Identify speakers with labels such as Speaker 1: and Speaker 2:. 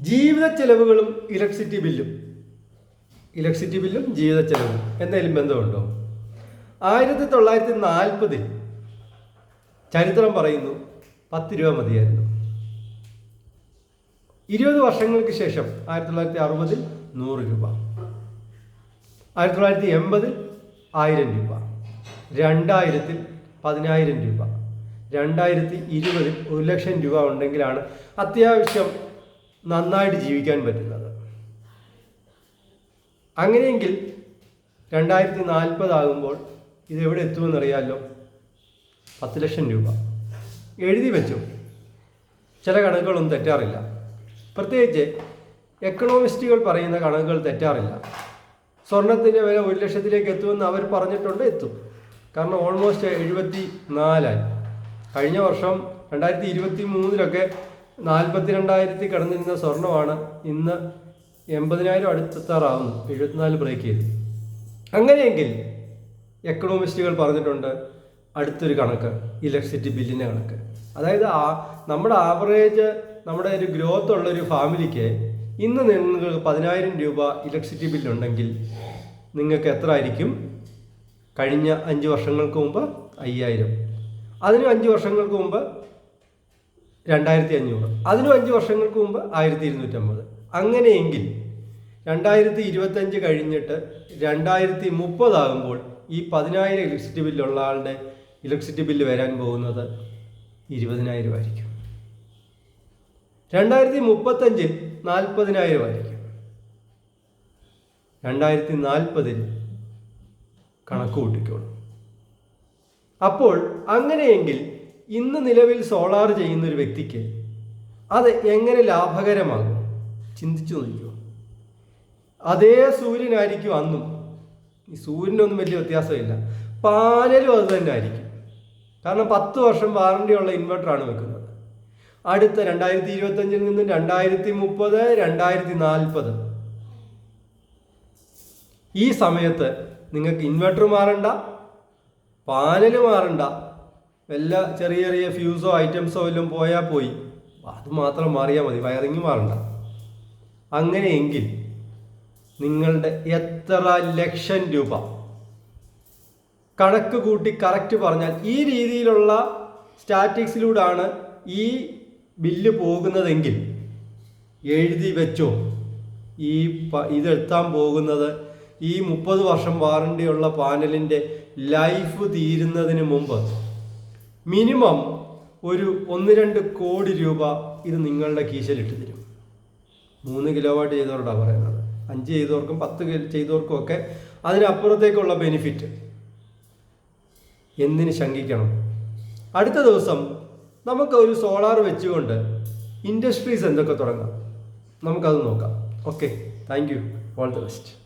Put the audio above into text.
Speaker 1: ജീവിത ചെലവുകളും ഇലക്ട്രിസിറ്റി ബില്ലും ഇലക്ട്രിസിറ്റി ബില്ലും ജീവിത ചെലവും. എന്തെങ്കിലും ബന്ധമുണ്ടോ? ആയിരത്തി തൊള്ളായിരത്തി നാൽപ്പതിൽ ചരിത്രം പറയുന്നു പത്ത് രൂപ മതിയായിരുന്നു. ഇരുപത് വർഷങ്ങൾക്ക് ശേഷം ആയിരത്തി തൊള്ളായിരത്തി അറുപതിൽ നൂറ് രൂപ. ആയിരത്തി തൊള്ളായിരത്തി എൺപതിൽ ആയിരം രൂപ. രണ്ടായിരത്തിൽ പതിനായിരം രൂപ. രണ്ടായിരത്തി ഇരുപതിൽ ഒരു ലക്ഷം രൂപ ഉണ്ടെങ്കിലാണ് അത്യാവശ്യം നന്നായിട്ട് ജീവിക്കാൻ പറ്റുന്നത്. അങ്ങനെയെങ്കിൽ രണ്ടായിരത്തി നാൽപ്പതാകുമ്പോൾ ഇത് എവിടെ എത്തുമെന്നറിയാമല്ലോ പത്ത് ലക്ഷം രൂപ. എഴുതി വെച്ചു. ചില കണക്കുകളൊന്നും തെറ്റാറില്ല. പ്രത്യേകിച്ച് എക്കണോമിസ്റ്റുകൾ പറയുന്ന കണക്കുകൾ തെറ്റാറില്ല. സ്വർണത്തിന്റെ വില ഒരു ലക്ഷത്തിലേക്ക് എത്തുമെന്ന് അവർ പറഞ്ഞിട്ടുണ്ട് എത്തും. കാരണം ഓൾമോസ്റ്റ് എഴുപത്തി നാലായി കഴിഞ്ഞ വർഷം രണ്ടായിരത്തി ഇരുപത്തി മൂന്നിലൊക്കെ നാൽപ്പത്തി രണ്ടായിരത്തി കടന്നിരുന്ന സ്വർണമാണ് ഇന്ന് എൺപതിനായിരം അടുത്തെത്താറാവുന്നു. എഴുപത്തിനാല് ബ്രേക്ക് ചെയ്ത്. അങ്ങനെയെങ്കിൽ എക്കണോമിസ്റ്റുകൾ പറഞ്ഞിട്ടുണ്ട് അടുത്തൊരു കണക്ക് ഇലക്ട്രിസിറ്റി ബില്ലിന്റെ കണക്ക്. അതായത് ആ നമ്മുടെ ആവറേജ് നമ്മുടെ ഒരു ഗ്രോത്ത് ഉള്ള ഒരു ഫാമിലിക്ക് ഇന്ന് നിങ്ങൾക്ക് പതിനായിരം രൂപ ഇലക്ട്രിസിറ്റി ബില്ലുണ്ടെങ്കിൽ നിങ്ങൾക്ക് എത്ര ആയിരിക്കും? കഴിഞ്ഞ അഞ്ച് വർഷങ്ങൾക്ക് മുമ്പ് അയ്യായിരം. അതിനും അഞ്ച് വർഷങ്ങൾക്ക് മുമ്പ് രണ്ടായിരത്തി അഞ്ഞൂറ് അതിനും അഞ്ച് വർഷങ്ങൾക്ക് മുമ്പ് ആയിരത്തി ഇരുന്നൂറ്റമ്പത് അങ്ങനെയെങ്കിൽ രണ്ടായിരത്തി ഇരുപത്തഞ്ച് കഴിഞ്ഞിട്ട് രണ്ടായിരത്തി മുപ്പതാകുമ്പോൾ ഈ പതിനായിരം ഇലക്ട്രിസിറ്റി ബില്ലുള്ള ആളുടെ ഇലക്ട്രിസിറ്റി ബില്ല് വരാൻ പോകുന്നത് ഇരുപതിനായിരം ആയിരിക്കും. രണ്ടായിരത്തി മുപ്പത്തഞ്ചിൽ നാൽപ്പതിനായിരം ആയിരിക്കും. രണ്ടായിരത്തി നാൽപ്പതിൽ കണക്ക് കൂട്ടിക്കോളും. അപ്പോൾ അങ്ങനെയെങ്കിൽ ഇന്ന് നിലവിൽ സോളാർ ചെയ്യുന്ന ഒരു വ്യക്തിക്ക് അത് എങ്ങനെ ലാഭകരമാകും? ചിന്തിച്ചു നോക്കിയോ അതേ സൂര്യനായിരിക്കും അന്നും. ഈ സൂര്യനൊന്നും വലിയ വ്യത്യാസമില്ല. പാനലും അത് തന്നെ ആയിരിക്കും. കാരണം പത്ത് വർഷം വാറണ്ടിയുള്ള ഇൻവെർട്ടറാണ് വെക്കുന്നത്. അടുത്ത രണ്ടായിരത്തി ഇരുപത്തഞ്ചിൽ നിന്ന് രണ്ടായിരത്തി മുപ്പത് രണ്ടായിരത്തി നാൽപ്പത് ഈ സമയത്ത് നിങ്ങൾക്ക് ഇൻവെർട്ടർ മാറണ്ട പാനൽ മാറണ്ട വല്ല ചെറിയ ചെറിയ ഫ്യൂസോ ഐറ്റംസോ വല്ലതും പോയാൽ പോയി അത് മാത്രം മാറിയാൽ മതി വയറിങ് മാറണ്ട. അങ്ങനെയെങ്കിൽ നിങ്ങളുടെ എത്ര ലക്ഷം രൂപ കണക്ക് കൂട്ടി കറക്റ്റ് പറഞ്ഞാൽ ഈ രീതിയിലുള്ള സ്റ്റാറ്റിക്സിലൂടെയാണ് ഈ ബില്ല് പോകുന്നതെങ്കിൽ എഴുതി വെച്ചോ. ഈ ഇതെത്താൻ പോകുന്നത് ഈ മുപ്പത് വർഷം വാറണ്ടിയുള്ള പാനലിന്റെ ലൈഫ് തീരുന്നതിന് മുമ്പ്. മിനിമം ഒരു ഒന്ന് രണ്ട് കോടി രൂപ ഇത് നിങ്ങളുടെ കീശയിലിട്ട് തരും. മൂന്ന് കിലോ വാട്ട് ചെയ്തവരോടാണ് പറയുന്നത്. അഞ്ച് ചെയ്തവർക്കും പത്ത് ചെയ്തവർക്കും ഒക്കെ അതിനപ്പുറത്തേക്കുള്ള ബെനിഫിറ്റ് എന്തിന് ശങ്കിക്കണം? അടുത്ത ദിവസം നമുക്ക് ഒരു സോളാർ വെച്ചുകൊണ്ട് ഇൻഡസ്ട്രീസ് എന്തൊക്കെ തുടങ്ങാം? നമുക്കത് നോക്കാം. Okay thank you all the best